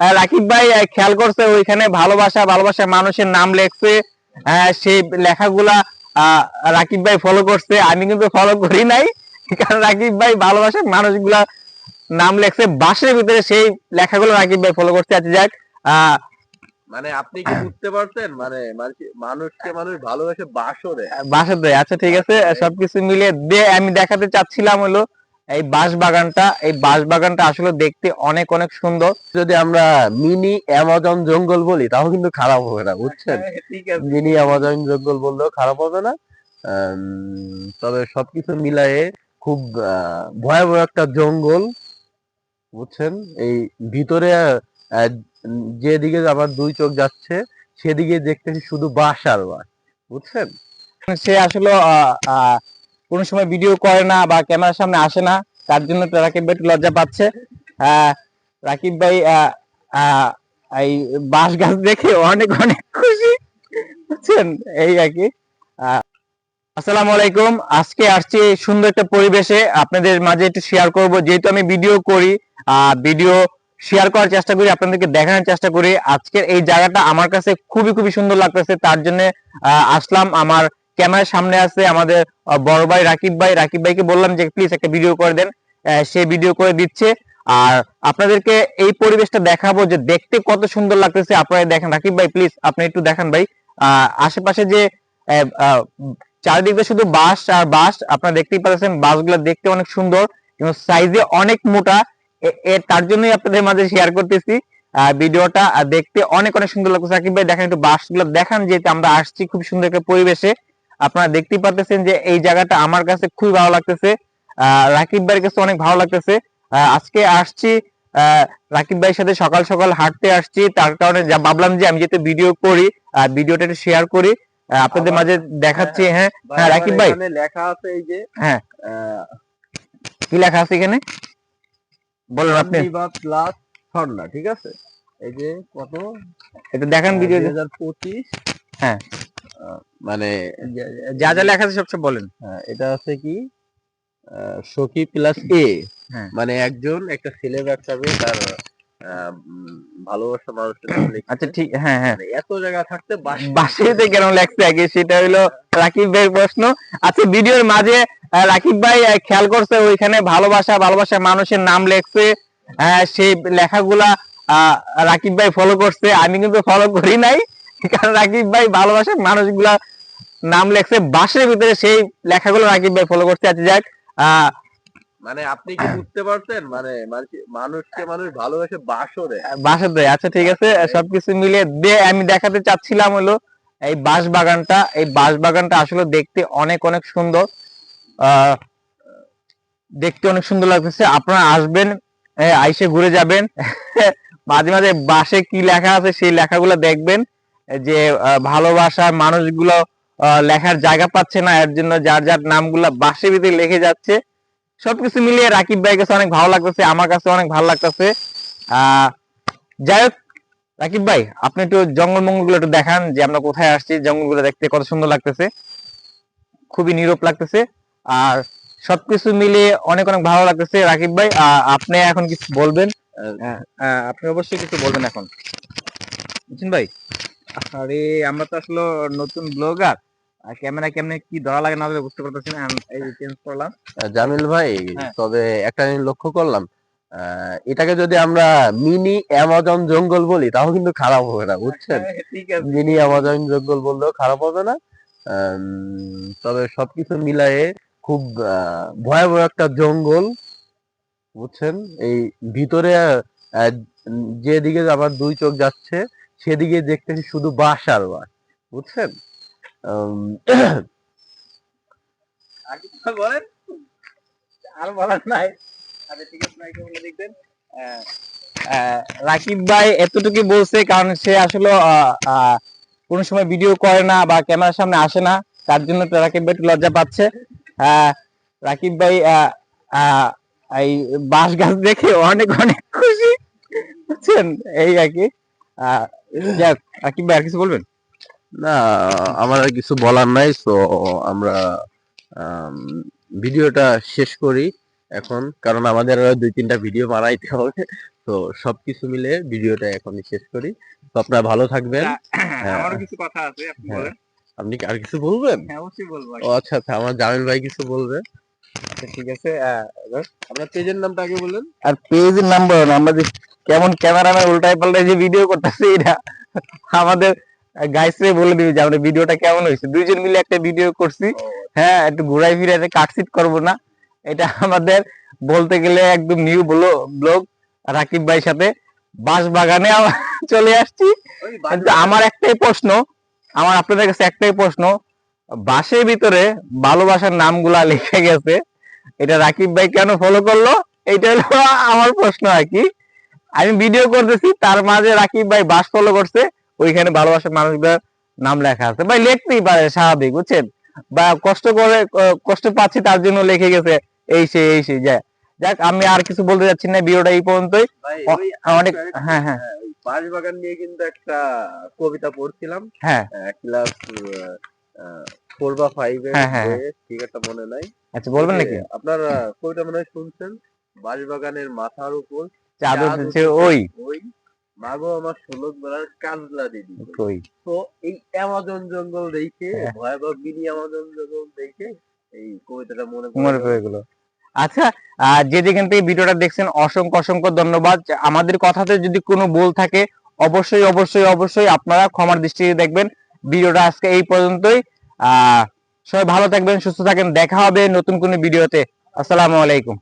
আহ, রাকিব ভাই খেয়াল করছে ওইখানে ভালোবাসা ভালোবাসা মানুষের নাম লেখছে। সেই লেখাগুলা রাকিব ভাই ফলো করছে। আমি কিন্তু ফলো করি নাই কারণ রাকিব ভাই ভালোবাসার মানুষগুলা নাম লেখছে। বাসের ভিতরে সেই লেখাগুলো রাকিব ভাই ফলো করছে। আচ্ছা যাক আহ, মানে আপনি কি বুঝতে পারছেন? মানে মানুষ- মানুষকে মানুষ ভালোবাসে বাসরে বাসার দেয়। আচ্ছা ঠিক আছে সবকিছু মিলিয়ে দে আমি দেখাতে চাচ্ছিলাম হলো এই বাঁশ বাগানটা এই বাঁশ বাগানটা আসলে দেখতে অনেক অনেক সুন্দর। যদি আমরা মিনি অ্যামাজন জঙ্গল বলি তাও কিন্তু খারাপ হবে না বুঝছেন? মিনি অ্যামাজন জঙ্গল বললেও খারাপ হবে না। তবে সবকিছু মিলায়ে খুব ভয়াবহ একটা জঙ্গল বুঝছেন? এই ভিতরে যেদিকে আমার দুই চোখ যাচ্ছে সেদিকে দেখতেছি শুধু বাস আর বাস বুঝছেন? সে আসলে আহ, আহ, কোনো সময় ভিডিও করে না বা ক্যামেরার সামনে আসে না, তার জন্য তো রাকিব ভাই একটু লজ্জা পাচ্ছে। রাকিব ভাই এই বাঁশ গাছ দেখে অনেক অনেক খুশি। বুঝছেন? এই আর কি। আসসালামু আলাইকুম। আজকে আসছি সুন্দর একটা পরিবেশে। আপনাদের মাঝে একটু শেয়ার করব। যেহেতু আমি ভিডিও করি ভিডিও শেয়ার করার চেষ্টা করি, আপনাদেরকে দেখানোর চেষ্টা করি। আজকের এই জায়গাটা আমার কাছে খুবই খুবই সুন্দর লাগতেছে। তার জন্য আসলাম আমার ক্যামেরার সামনে আছে আমাদের বড় ভাই রাকিব ভাই। রাকিব ভাইকে বললাম যে, প্লিজ একটা ভিডিও করে দেন। সে ভিডিও করে দিচ্ছে। আর আপনাদেরকে এই পরিবেশটা দেখাবো যে, দেখতে কত সুন্দর লাগতেছে। আপনারা দেখেন। রাকিব ভাই, প্লিজ আপনি একটু দেখান ভাই। আশেপাশে যে চারিদিকে শুধু বাঁশ আর বাঁশ, আপনারা দেখতেই পাচ্ছেন। বাঁশগুলো দেখতে অনেক সুন্দর এবং সাইজে অনেক মোটা। তার জন্যই আপনাদের মাঝে শেয়ার করতেছি। ভিডিওটা দেখতে অনেক অনেক সুন্দর লাগতেছে। রাকিব ভাই, দেখেন একটু বাঁশগুলো দেখান, যেহেতু আমরা আসছি খুব সুন্দর একটা পরিবেশে। আপনারা দেখতে পারতেছেন যে এই জায়গাটা আমার কাছে খুবই ভালো লাগতেছে। আহ, রাকিব ভাইয়ের কাছে অনেক ভালো লাগতেছে। আজকে আসছি আহ, রাকিব ভাইয়ের সাথে সকাল সকাল হাঁটতে আসছি। তার কারণে যা ভাবলাম যে আমি যেহেতু ভিডিও করি ভিডিওটা শেয়ার করি আপনাদের মাঝে দেখাচ্ছি হ্যাঁ হ্যাঁ, রাকিব ভাই। লেখা আছে এই যে হ্যাঁ। কি লেখা আছে এখানে? বলেন আপনি। প্লাস ঝর্ণা ঠিক আছে? এই যে কত? এটা দেখান ভিডিও দুই হাজার পঁচিশ। হ্যাঁ। মানে যা যা লেখা আছে সবসব বলেন। হ্যাঁ, এটা আছে কি সখী প্লাস এ হ্যাঁ। মানে একজন একটা ছেলে ব্যবসা তার ভালোবাসা মানুষের আচ্ছা ঠিক হ্যাঁ হ্যাঁ। মানে এত জায়গা থাকতে বাসিতে কেন আগে? সেটা হলো রাকিব ভাইয়ের প্রশ্ন। আচ্ছা ভিডিওর মাঝে রাকিব ভাই খেয়াল করছে ওইখানে ভালোবাসা ভালোবাসা মানুষের নাম লেখছে। সেই লেখাগুলা আহ, রাকিব ভাই ফলো করছে। আমি কিন্তু ফলো করি নাই। কারণ রাকিব ভাই ভালোবাসার মানুষগুলা নাম লেখছে বাসের ভিতরে সেই লেখাগুলো রাকিব ভাই ফলো করছে আচ্ছা যাক মানে আপনি কি বুঝতে পারছেন? মানে মানুষকে মানুষ ভালোবাসে দেয় আচ্ছা ঠিক আছে সবকিছু মিলিয়ে দে আমি দেখাতে চাচ্ছিলাম হলো এই বাঁশ বাগানটা। এই বাঁশ বাগানটা আসলে দেখতে অনেক অনেক সুন্দর। আহ, দেখতে অনেক সুন্দর লাগতেছে। আপনারা আসবেন আইসে ঘুরে যাবেন। মাঝে মাঝে বাসে কি লেখা আছে সেই লেখাগুলো দেখবেন। যে ভালোবাসার মানুষগুলো লেখার জায়গা পাচ্ছে না, এর জন্য যার যার নামগুলা বাসের ভিতরে লিখে যাচ্ছে। সবকিছু মিলিয়ে রাকিব ভাইয়ের কাছে অনেক ভালো লাগতেছে, আমার কাছে অনেক ভালো লাগতেছে। যাই হোক, রাকিব ভাই, আপনি একটু জঙ্গল মঙ্গলগুলো একটু দেখান যে আমরা কোথায় আসছি, জঙ্গলগুলো দেখতে কত সুন্দর লাগতেছে। খুবই নীরব লাগতেছে। আর সবকিছু মিলিয়ে অনেক অনেক ভালো লাগতেছে, রাকিব ভাই। আপনি এখন কিছু বলবেন? আপনি অবশ্যই কিছু বলবেন এখন। বুঝছেন ভাই? আরে আমরা তো আসলে নতুন ব্লগার ক্যামেরা কেমনে কি ধরা লাগে না বুঝতে পারতেছি না এই চেঞ্জ করলাম। জামিল ভাই হ্যাঁ। তবে একটা জিনিস লক্ষ্য করলাম এটাকে যদি আমরা মিনি অ্যামাজন জঙ্গল বলি তাও কিন্তু খারাপ হবে না বুঝছেন? আছে। মিনি অ্যামাজন জঙ্গল বললেও খারাপ হবে না। তবে সবকিছু মিলায়ে খুব ভয়াবহ একটা জঙ্গল বুঝছেন? এই ভিতরে যেদিকে আমার দুই চোখ যাচ্ছে সেদিকে দেখতেছি শুধু বাস আর বাস বুঝছেন? বলেন। আর বলার নাই। আচ্ছা রাকিব ভাই এতটুকু বলছে, কারণ সে আসলে সময় ভিডিও করে না বা ক্যামেরার সামনে আসে না। তার জন্য রাকিব ভাই একটু লজ্জা পাচ্ছে। রাকিব ভাই এই বাঁশ গাছ দেখে অনেক অনেক খুশি। বুঝছেন? এই আর কি। যাক রাকিব ভাই আর কিছু বলবেন? না আমার আর কিছু বলার নাই তো আমরা আম, ভিডিওটা শেষ করি এখন কারণ আমাদের আরও দুই তিনটা ভিডিও বানাইতে হবে তো সবকিছু মিলে ভিডিওটা এখন শেষ করি। তো আপনারা ভালো থাকবেন। হ্যাঁ। আমারও কিছু কথা আছে আপনি হ্যাঁ। বলেন। আপনি কি আর কিছু বলবেন? হ্যাঁ অবশ্যই বলব ও আচ্ছা আচ্ছা আমার জামিল ভাই কিছু বলবে? আচ্ছা, ঠিক আছে আপনার পেজের নামটা আগে বলেন। আর পেজের নাম্বার আমরা যে কেমন ক্যামেরাম্যান উল্টাই পাল্টাই যে ভিডিও করতেছে এটা আমাদের গাইসরে বলে দিবি যে আমরা ভিডিওটা কেমন হয়েছে? দুইজন মিলে একটা ভিডিও করছি। হ্যাঁ একটু ঘুরাই ফিরাই কাটসিট করব না। এটা আমাদের বলতে গেলে একদম নিউ ব্লগ রাকিব ভাইয়ের সাথে। বাঁশ বাগানে চলে আসছি। আমার একটাই প্রশ্ন আমার আপনাদের কাছে একটাই প্রশ্ন। বাসের ভিতরে ভালোবাসার নামগুলা লিখে গেছে। এটা রাকিব ভাই কেন ফলো করল? এটা হলো আমার প্রশ্ন আর কি। আমি ভিডিও করতেছি তার মাঝে রাকিব ভাই বাস ফলো করছে ওইখানে ভালোবাসার মানুষদের নাম লেখা আছে। ভাই লিখতেই পারে স্বাভাবিক বুঝছেন? বা কষ্ট করে কষ্ট পাচ্ছি তার জন্য লিখে গেছে এই সেই এই সেই যা। যাক আমি আর কিছু বলতে যাচ্ছি না ভিডিওটা এই পর্যন্তই। অনেক হ্যাঁ হ্যাঁ। বাঁশবাগান নিয়ে কিন্তু একটা কবিতা পড়ছিলাম। হ্যাঁ। ক্লাস ফোর বা ফাইভ এর হ্যাঁ, হ্যাঁ, ঠিক একটা মনে নাই। আচ্ছা বলবেন নাকি? আপনার কবিতা মনে হয় শুনছেন? বাঁশবাগানের মাথার উপর চাদর চাঁদ দিচ্ছে ওই। মাগো আমার ষোলক বেলার কাজলা দিদি। ওই। তো এই অ্যামাজন জঙ্গল দেখে হ্যাঁ। ভয়াবহ মিনি অ্যামাজন জঙ্গল দেখে এই কবিতাটা মনে মনে পড়ে গেল। আচ্ছা যে যেখান থেকে ভিডিওটা দেখছেন অসংখ্য অসংখ্য ধন্যবাদ। আমাদের কথাতে যদি কোনো ভুল থাকে অবশ্যই অবশ্যই অবশ্যই আপনারা ক্ষমার দৃষ্টিতে দেখবেন। ভিডিওটা আজকে এই পর্যন্তই। আহ সবাই ভালো থাকবেন সুস্থ থাকেন। দেখা হবে নতুন কোনো ভিডিওতে। আসসালামু আলাইকুম।